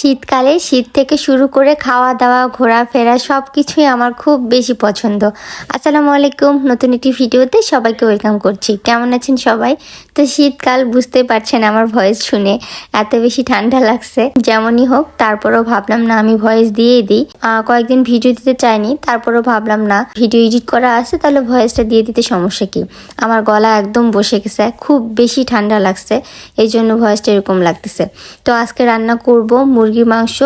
শীতকালে শীত থেকে শুরু করে খাওয়া দাওয়া ঘোরাফেরা সব কিছুই আমার খুব বেশি পছন্দ। আসসালামু আলাইকুম। নতুন একটি ভিডিওতে সবাইকে ওয়েলকাম করছি। কেমন আছেন সবাই? তো শীতকাল বুঝতে পারছেন আমার ভয়েস শুনে এত বেশি ঠান্ডা লাগছে। যেমনই হোক, তারপরেও ভাবলাম না আমি ভয়েস দিয়েই দিই। কয়েকদিন ভিডিও দিতে চাইনি, তারপরেও ভাবলাম না ভিডিও এডিট করা আছে, তাহলে ভয়েসটা দিয়ে দিতে সমস্যা কি? আমার গলা একদম বসে গেছে, খুব বেশি ঠান্ডা লাগছে এই জন্য ভয়েসটা এরকম লাগতেছে। তো আজকে রান্না করব মুরগির মাংস,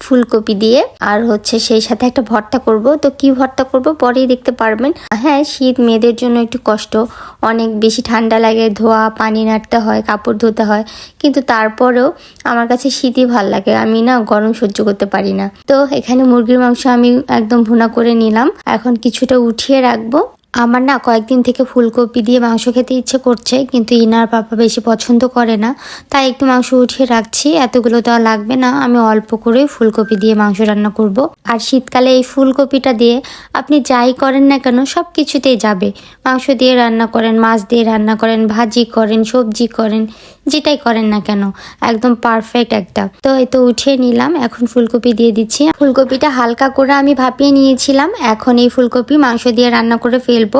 ফুলকপি দিয়ে, আর হচ্ছে সেই সাথে একটা ভর্তা করব। তো কি ভর্তা করব? পরেই দেখতে পারবেন। হ্যাঁ শীত, মেয়েদের জন্য একটু কষ্ট। অনেক বেশি ঠান্ডা লাগে, ধোয়া, পানি নাড়তে হয়, কাপড় ধুতে হয়। কিন্তু তারপরেও আমার কাছে শীতই ভালো লাগে। আমি না গরম সহ্য করতে পারি না। তো এখানে মুরগির মাংস আমি একদম ভুনা করে নিলাম। এখন কিছুটা উঠিয়ে রাখব। আমার না কয়েকদিন থেকে ফুলকপি দিয়ে মাংস খেতে ইচ্ছে করছে, কিন্তু ইনার পাপা বেশি পছন্দ করে না। তাই একটু মাংস উঠিয়ে রাখছি, এতগুলো তো আর লাগবে না। আমি অল্প করে ফুলকপি দিয়ে মাংস রান্না করব। আর শীতকালে এই ফুলকপিটা দিয়ে আপনি যাই করেন না কেন, সব কিছুতেই যাবে। মাংস দিয়ে রান্না করেন, মাছ দিয়ে রান্না করেন, ভাজি করেন, সবজি করেন, যেটাই করেন না কেন, একদম পারফেক্ট একটা। তো এই তো উঠিয়ে নিলাম, এখন ফুলকপি দিয়ে দিচ্ছি। ফুলকপিটা হালকা করে আমি ভাপিয়ে নিয়েছিলাম, এখন এই ফুলকপি মাংস দিয়ে রান্না করে ফেলব।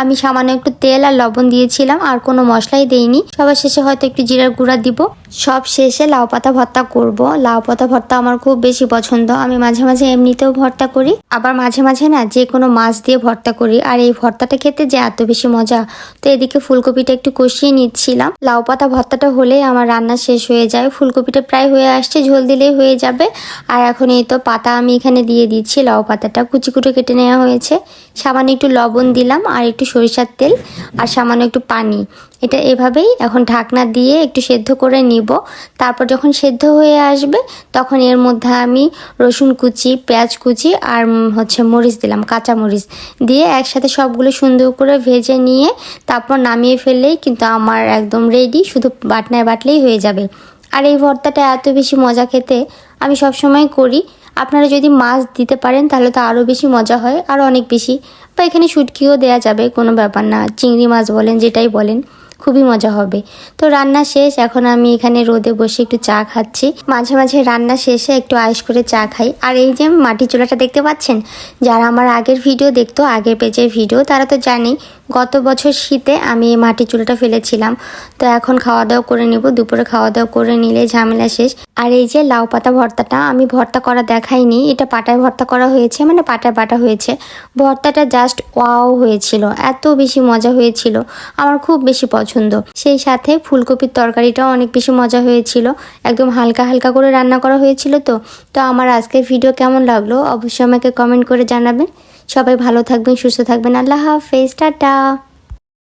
আমি সামান্য একটু তেল আর লবণ দিয়েছিলাম, আর কোনো মশলাই দেইনি। সবার শেষে হয়তো একটু জিরার গুঁড়া দিব। সব শেষে লাউ পাতা ভর্তা করব। লাউ পাতা ভর্তা আমার খুব বেশি পছন্দ। আমি মাঝে মাঝে এমনিতেও ভর্তা করি। আবার মাঝে মাঝে না যে কোনো মাছ দিয়ে ভর্তা করি। আর এই ভর্তাটা খেতে যে এত বেশি মজা। তো এদিকে ফুলকপিটা একটু কষিয়ে নিচ্ছিলাম। লাউ পাতা ভর্তাটা হলেই আমার রান্না শেষ হয়ে যায়। ফুলকপিটা প্রায় হয়ে আসছে, ঝোল দিলেই হয়ে যাবে। আর এখন এই তো পাতা আমি এখানে দিয়ে দিচ্ছি। লাউ পাতাটা কুচি কুচি কেটে নেওয়া হয়েছে। সামান্য একটু লবণ দিলাম আর একটু সরিষার তেল আর সামান্য একটু পানি। এটা এভাবেই এখন ঢাকনা দিয়ে একটু সেদ্ধ করে নিব। তারপর যখন সেদ্ধ হয়ে আসবে, তখন এর মধ্যে আমি রসুন কুচি, পেঁয়াজ কুচি আর হচ্ছে মরিচ দিলাম, কাঁচা মরিচ দিয়ে একসাথে সবগুলো সুন্দর করে ভেজে নিয়ে তারপর নামিয়ে ফেললেই কিন্তু আমার একদম রেডি শুধু বাটনায় বাটলেই হয়ে যাবে। আর এই ভর্তাটা এত বেশি মজা খেতে আমি সবসময় করি। আপনারা যদি মাছ দিতে পারেন, তাহলে তো আরও বেশি মজা হয়, আর অনেক বেশি। বা এখানে শুটকিও দেওয়া যাবে, কোনো ব্যাপার না। চিংড়ি মাছ বলেন, যেটাই বলেন। খুবই মজা হবে। তো রান্না শেষ, এখন আমি এখানে রোদে বসে একটু চা খাচ্ছি। মাঝে মাঝে রান্না শেষে একটু আয়েস করে চা খাই। আর এই যে মাটির চুলাটা দেখতে পাচ্ছেন? যারা আমার আগের ভিডিও দেখতো, আগের পেজের ভিডিও, তারা তো জানি গত বছর শীতে আমি মাটির চুলাটা ফেলেছিলাম। তো এখন খাওয়া দাওয়া করে নিব, দুপুরে খাওয়া দাওয়া করে নিলে ঝামেলা শেষ। আর এই যে লাউ পাতা ভর্তাটা, আমি ভর্তা করা দেখাইনি। এটা পাটায় ভর্তা করা হয়েছে মানে পাটায় বাটা হয়েছে। ভর্তাটা জাস্ট ওয়াও হয়েছিল, এত বেশি মজা হয়েছিল। আমার খুব বেশি পছন্দ। সেই সাথে ফুলকপির তরকারিটাও অনেক বেশি মজা হয়েছিল। একদম হালকা হালকা করে রান্না করা হয়েছিল তো। তো আমার আজকের ভিডিও কেমন লাগল অবশ্যই আমাকে কমেন্ট করে জানাবেন। সবাই ভালো থাকবেন, সুস্থ থাকবেন। আল্লাহ হাফেজ, টাটা।